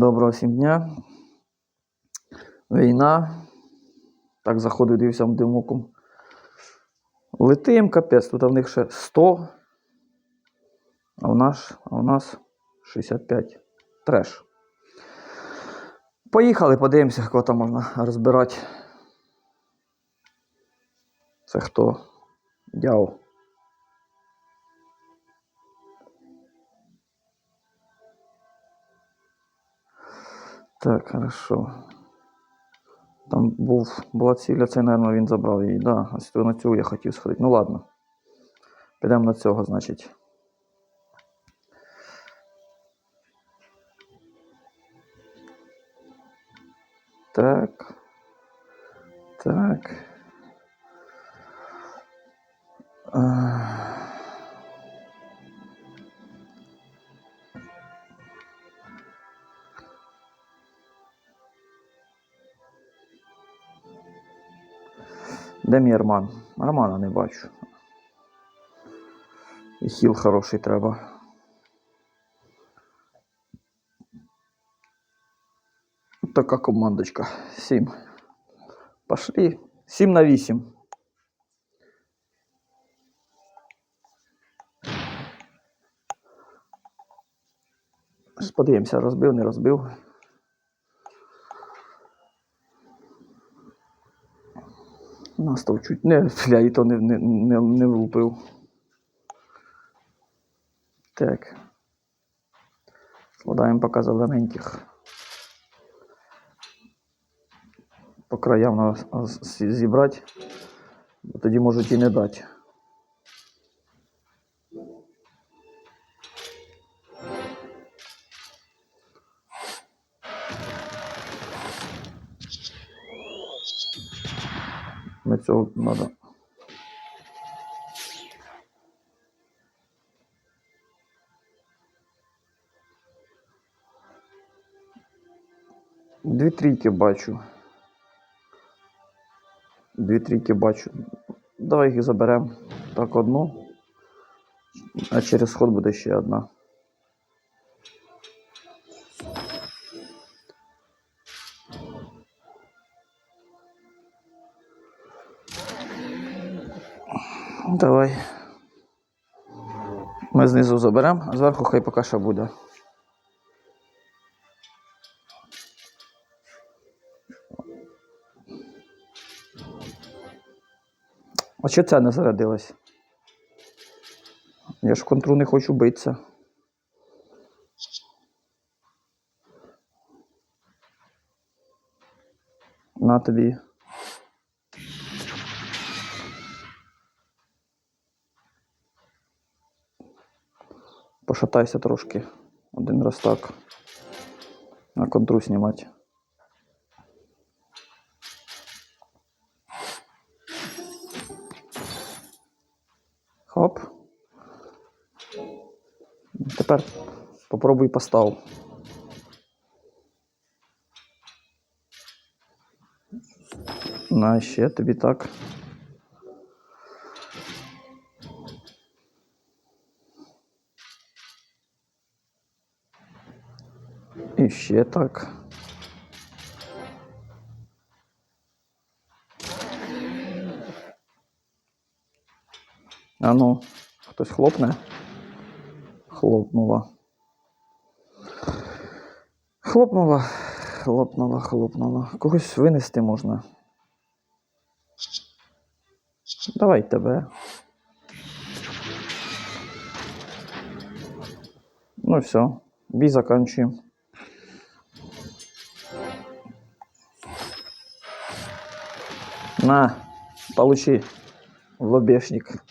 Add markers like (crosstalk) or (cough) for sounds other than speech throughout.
Доброго всім дня. Війна. Так заходив, дивився димоком. Летим, капець, тут в них ще 100, а у нас, а у нас 65. Треш. Поїхали, подивимося, кого там можна розбирати. Це хто? Дяо. Так, хорошо. Там був, була ціля, це, мабуть, він забрав її. Да, ось на цю я хотів сходити. Ну ладно. Підемо на цього, значить. Так. Так. Ах. Де мій Арман? Армана не бачу. І хіл хороший треба. Така командочка. Сім. Пошли. Сім на вісім. Зараз розбив, не розбив. Настав чуть не, (laughs) бля, не, не, не, не влупив. Так. Складаємо поки зелененьких. По краям треба зібрати, бо тоді можуть і не дати. Цього треба. Дві трійки бачу. Дві трійки бачу. Давай їх заберемо. Так, одну. А через ход буде ще одна. Давай. Ми знизу заберемо, а зверху хай поки що буде. А що це не зарядилось? Я ж в контру не хочу битися. На тобі. Пошатайся трошки. Один раз так. На контру знімати. Хоп. Тепер попробуй постав. На ще тобі так. І ще так. А ну, хтось хлопне? Хлопнула. Хлопнула, хлопнула, хлопнула. Когось винести можна. Давай тебе. Ну все. Бій заканчуємо. На, получи лобешник.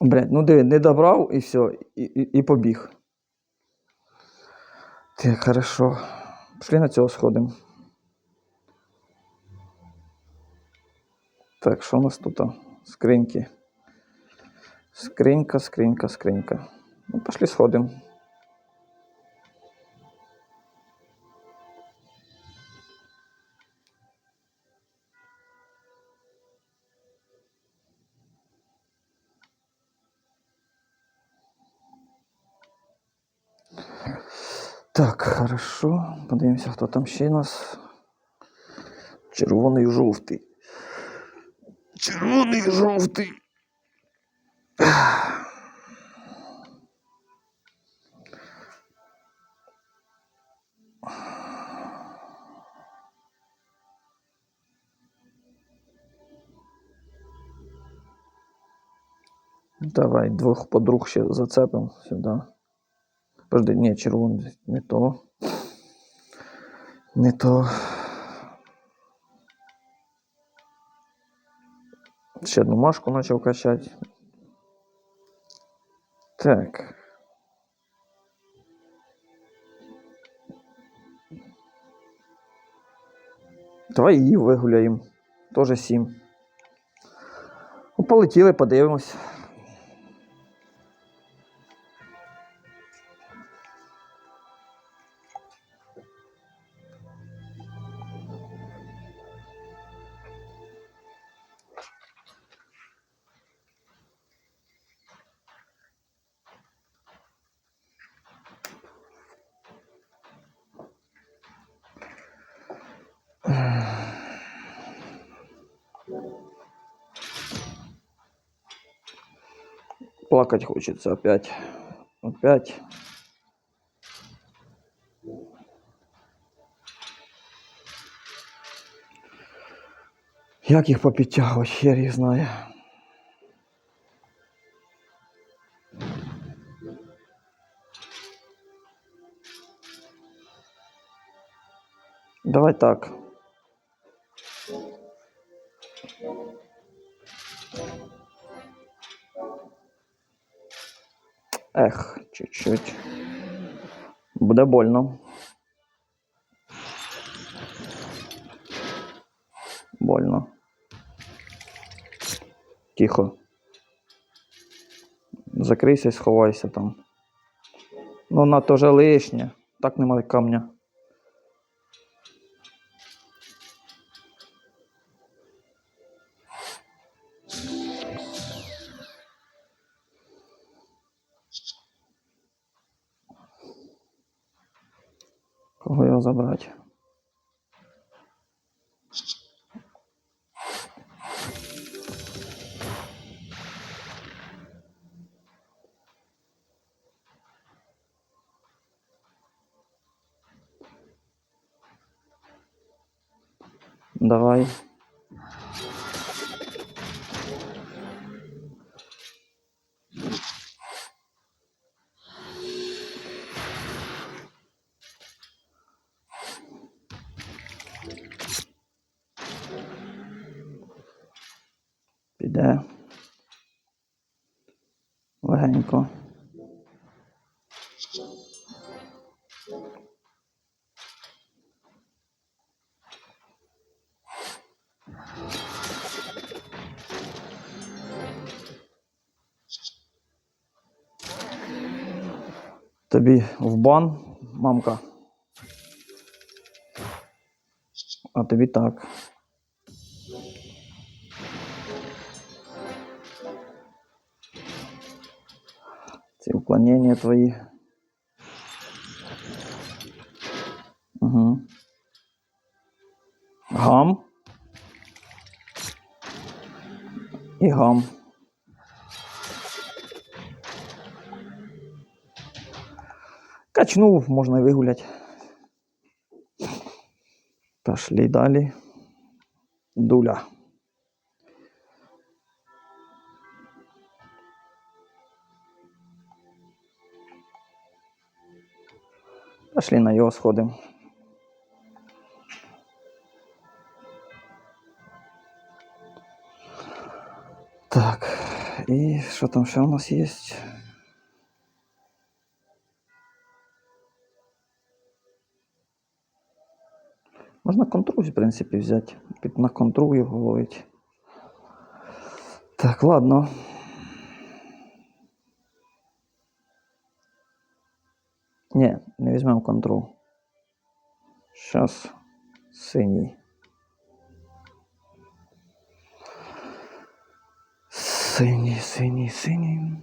Блядь, ну диви, не добрав і все, і, і, і побіг. Так, хорошо. Пішли на цього сходимо. Так, що у нас тут? Скриньки. Скринька, скринька, скринька. Ну, пішли сходимо. Так, хорошо. Подивимося, хто там ще у нас. Червоний жовтий. Червоний жовтий. Давай двох подруг ще зацепимо сюди. Подожди, ні, червоний, не то. Не то. Ще одну машку почав качати. Так. Давай її вигуляємо. Тоже сім. Ну, полетіли, подивимось. Плакать хочется опять. Опять. Як їх попідтягувати, хер їх знає. Давай так. Ех, чуть-чуть. Буде больно. Больно. Тихо. Закрийся, сховайся там. Ну, вона теж лишня. Так немає камня. Кого його забрати? Давай. Тобі в бан, мамка. А тобі так. Ці уклонення твої. Угу. Гам. І гам. Качнув, можна і вигуляти. Пошли далі. Дуля. Пошли на його сходимо. Так, і що там ще у нас є? Можна контру, в принципі, взяти. Під на контру його ловить. Так, ладно. Ні, не візьмемо контру. Щас синій. Синій, синій, синій.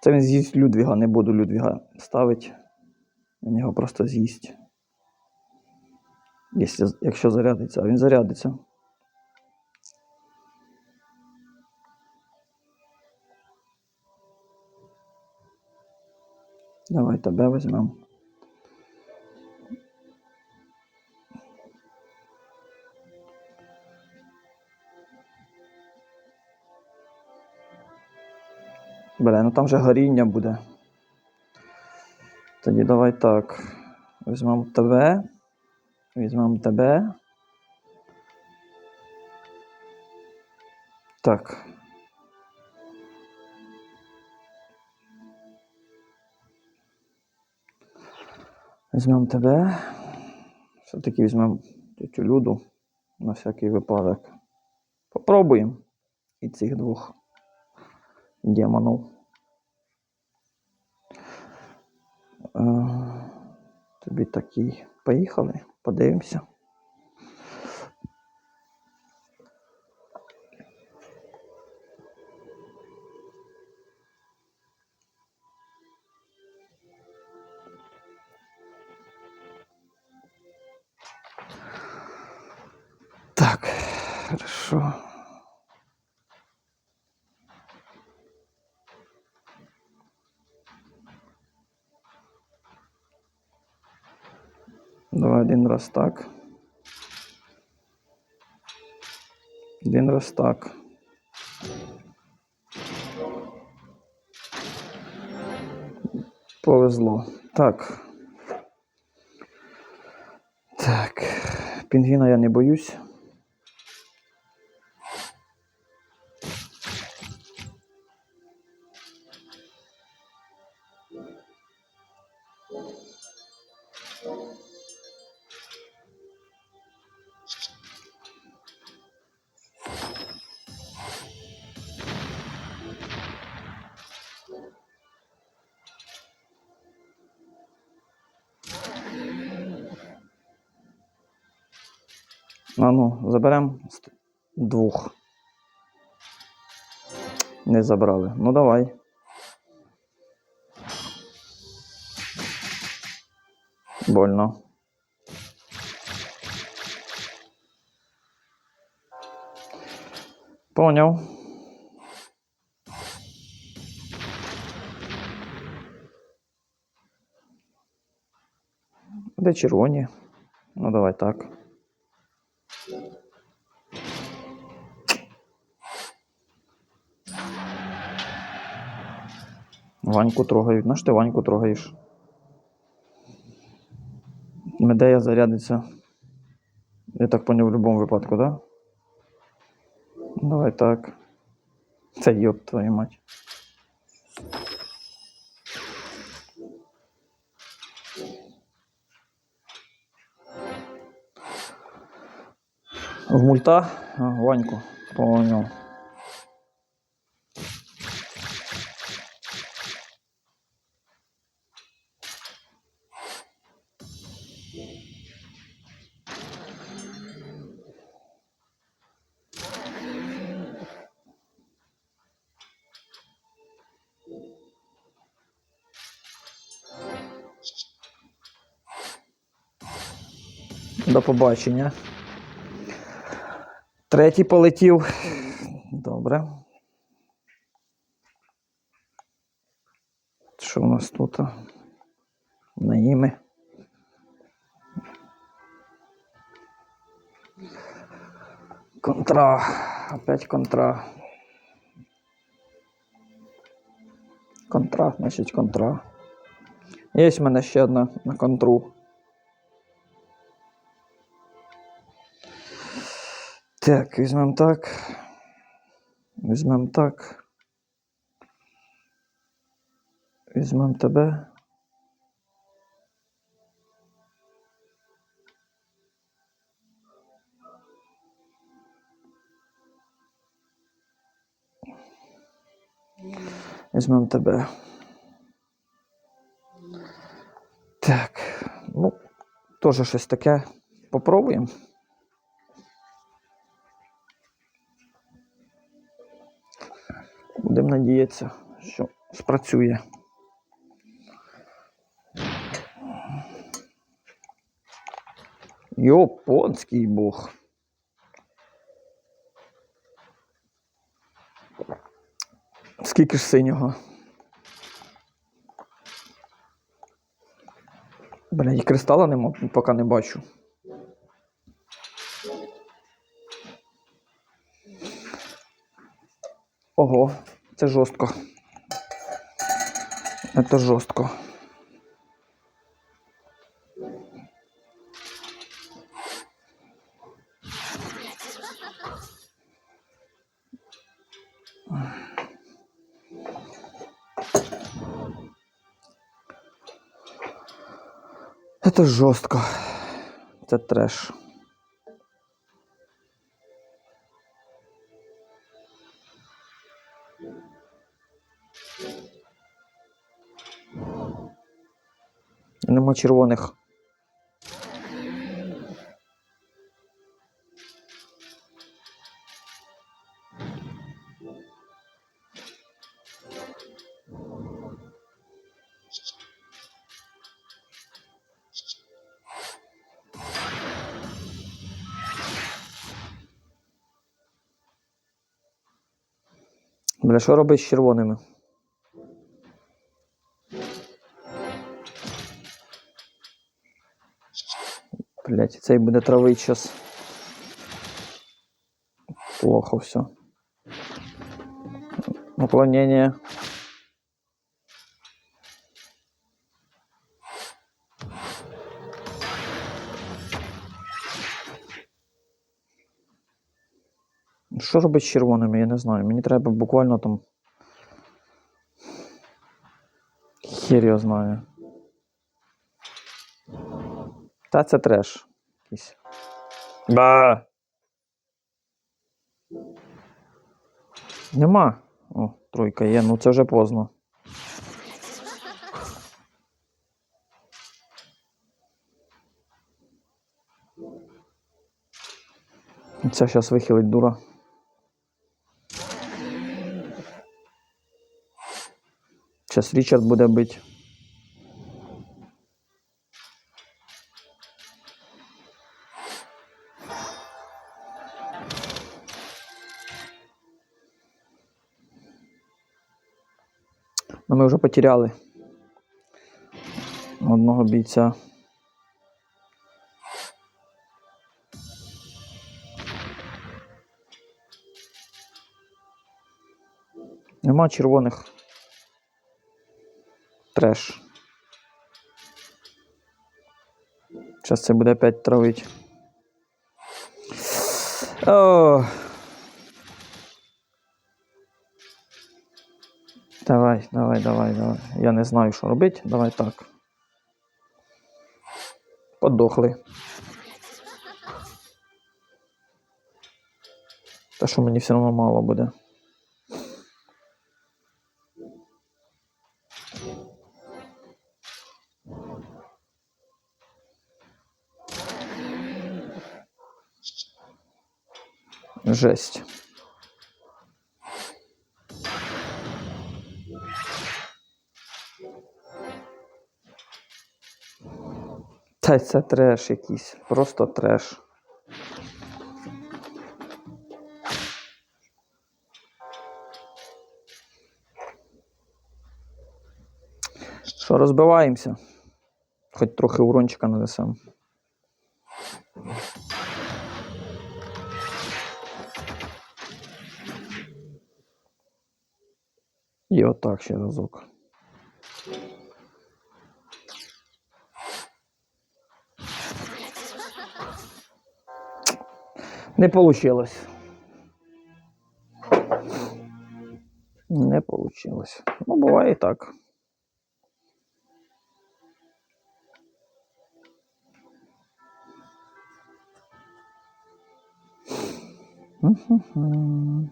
Це він з'їсть Людвіга, не буду Людвіга ставити. Він його просто з'їсть. Якщо, зарядиться, а він зарядиться. Давай тебе візьмемо. Бля, ну там же горіння буде. Тоді давай так. Візьмемо тебе. Візьмемо тебе. Так. Візьмемо тебе. Все-таки візьмемо тетю Люду на всякий випадок. Попробуємо і цих двох демонів. Е, Тобі такий. Поїхали, подивимося. Так, хорошо. Давай один раз так. Один раз так. Повезло. Так. Так. Пінгвіна я не боюсь. Заберемо двох. Не забрали. Ну давай. Больно. Поняв. Де червоні? Ну давай так. Ваньку трогають. На що ти Ваньку трогаєш? Медея зарядиться. Я так поняв в будь-якому випадку, так? Да? Давай так. Це йоп твою мать. В мульта Ваньку понял. До побачення. Третій полетів. Добре. Що у нас тут? Наїми. Контра. Опять контра. Контра, значить контра. Є в мене ще одна на контру. Так, візьмемо так. Візьмемо так. Візьмемо тебе. Візьмемо тебе. Так, ну, теж щось таке. Попробуємо. Будемо надіятися, що спрацює. Японський бог. Скільки ж синього? Бля, і кристала нема, поки не бачу. Ого, це жорстко. Це жорстко. Це жорстко. Це треш. Червоних. Бля, що робить з червоними? Блять, цей буде травить щас. Плохо все. Уклонение. Що робить з червоними, я не знаю. Мені треба буквально там. Хер його знає. Та це треш. Якийсь. Ба. Нема. О, тройка є, ну це вже поздно. Це зараз вихилить дура. Зараз Річард буде бить. Вже потеряли одного бійця. Нема червоних. Треш. Зараз це буде опять травить. О. Давай, давай, давай, давай. Я не знаю, що робити. Давай так. Подохли. Та що мені все одно мало буде. Жесть. Та це треш якийсь, просто треш. Що, розбиваємося? Хоч трохи урончика нанесемо. І отак ще разок. Не получилось. Не получилось. Ну, буває і так. Мгм.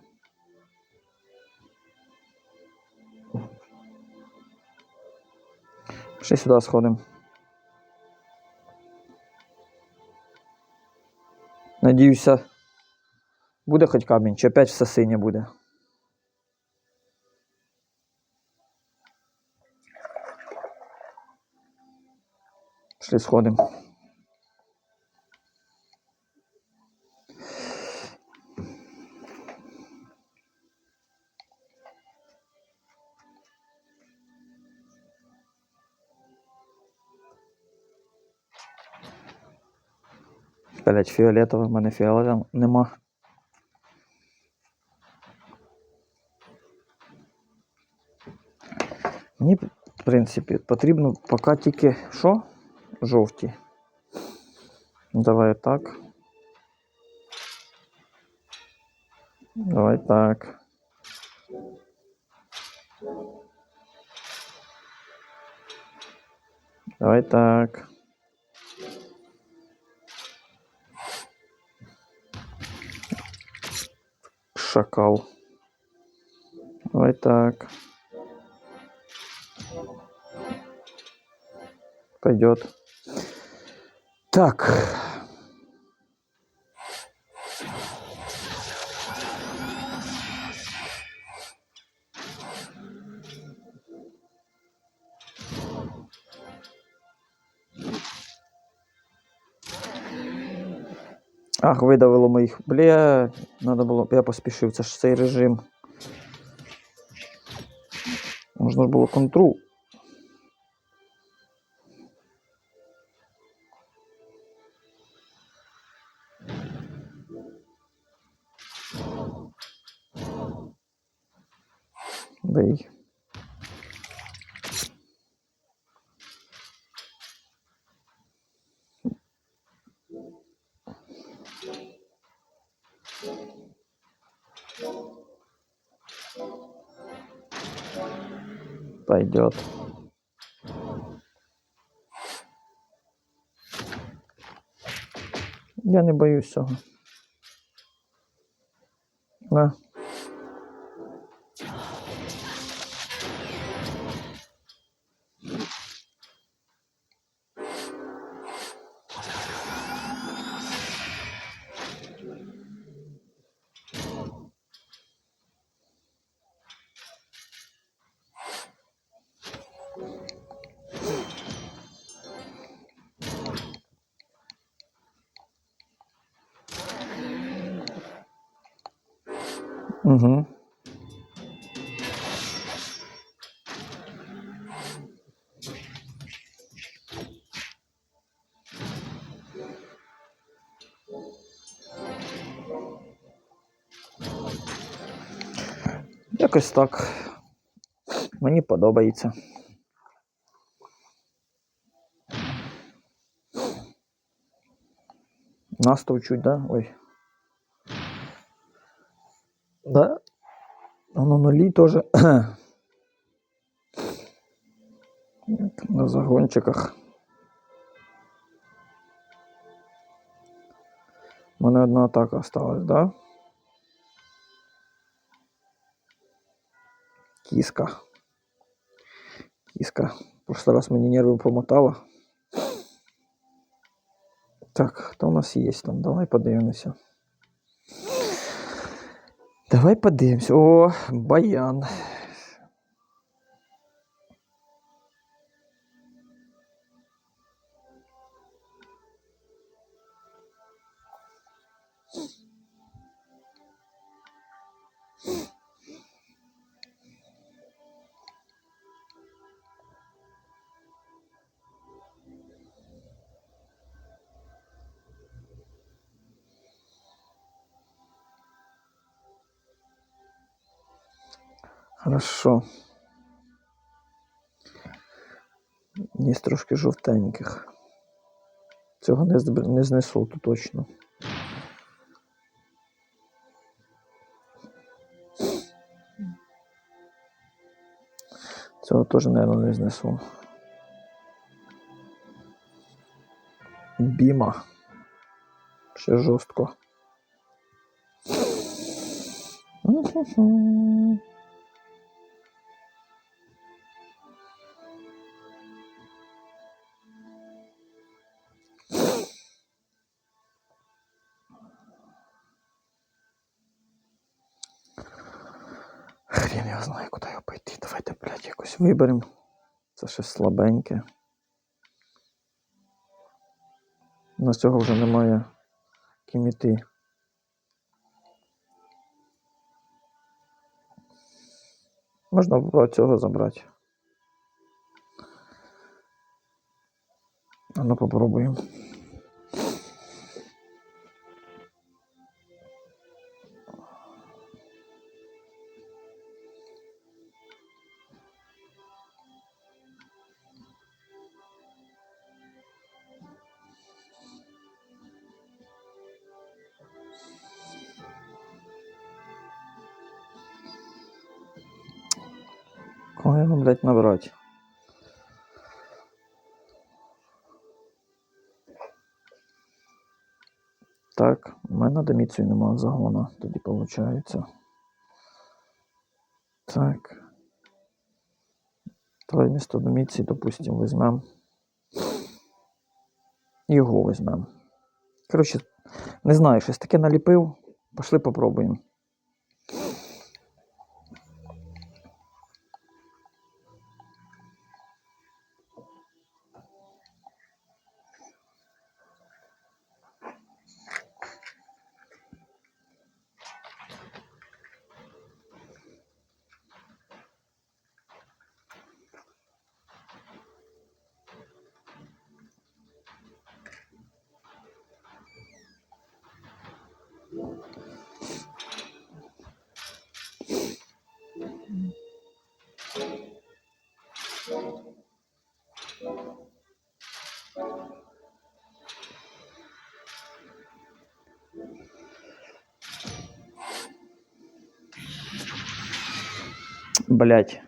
Ще сюди сходимо. Надіюся, Буде хоч камінь, чи опять все синє буде. Пішли сходимо. Блять, фіолетове, в мене фіолетом нема. Мені, в принципі, потрібно поки тільки що? Жовті. Ну, Давай так. Давай так. Давай так. Шакал. Давай так. Пойдет. Так. Ах, видавило моїх. Бля, надо було. Я поспішив, це ж цей режим. Можна ж було контру. Пойдет. Я не боюсь цього. На. Якось так. Мені подобається. Настов чуть, да? Ой. Да? Воно нулі теж. Як На загончиках. У мене одна атака осталась, да? Кіска. Кіска. В прошлый раз мені нерви помотала. Так, хто у нас є там? Давай подивимося. Давай подивимось. О, баян. Хорошо. Є трошки жовтеньких. Цього не, не знесу то точно. Цього теж, мабуть, не знесу. Біма. Ще жорстко. Знаю, куди його пойти. Давайте, блядь, якось виберемо. Це ще слабеньке. На цього вже немає ким іти. Можна було цього забрати. А ну попробуємо. Кого його, блядь, набрати? Так, у мене доміцію немає загона, тоді виходить. Так. Давай вместо доміції, допустим, візьмемо. Його візьмемо. Коротше, не знаю, щось таке наліпив. Пошли попробуємо. Блять.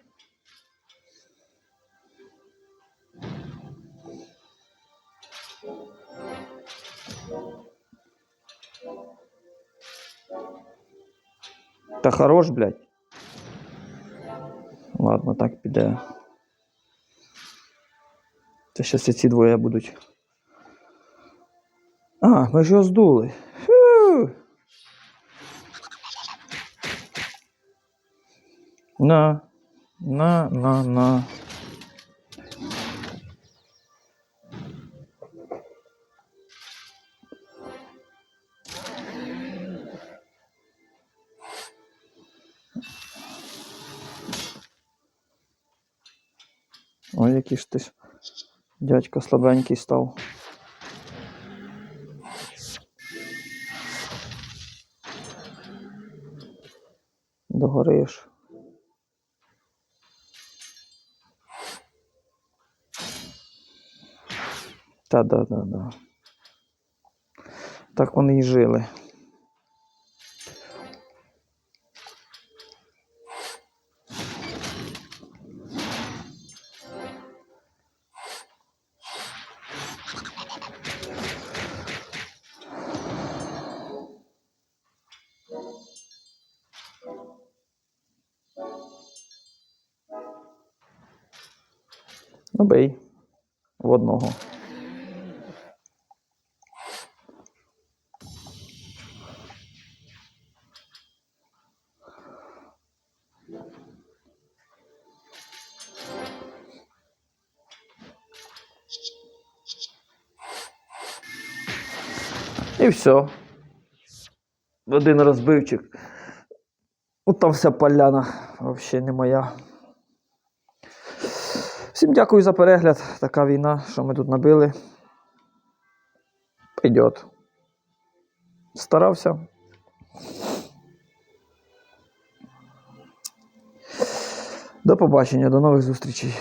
Та хорош, блядь. Ладно, так піде. Це щас ці двоє будуть. А, ми ж його здули. На, на, на, на. Ой, який ж ти дядько слабенький став. Догориш. Та да, да, да. Так вони і жили. Ну, бей. В одного. Все. Один розбивчик. Ну, там вся поляна взагалі не моя. Всім дякую за перегляд. Така війна, що ми тут набили. Пойдет. Старався. До побачення, до нових зустрічей.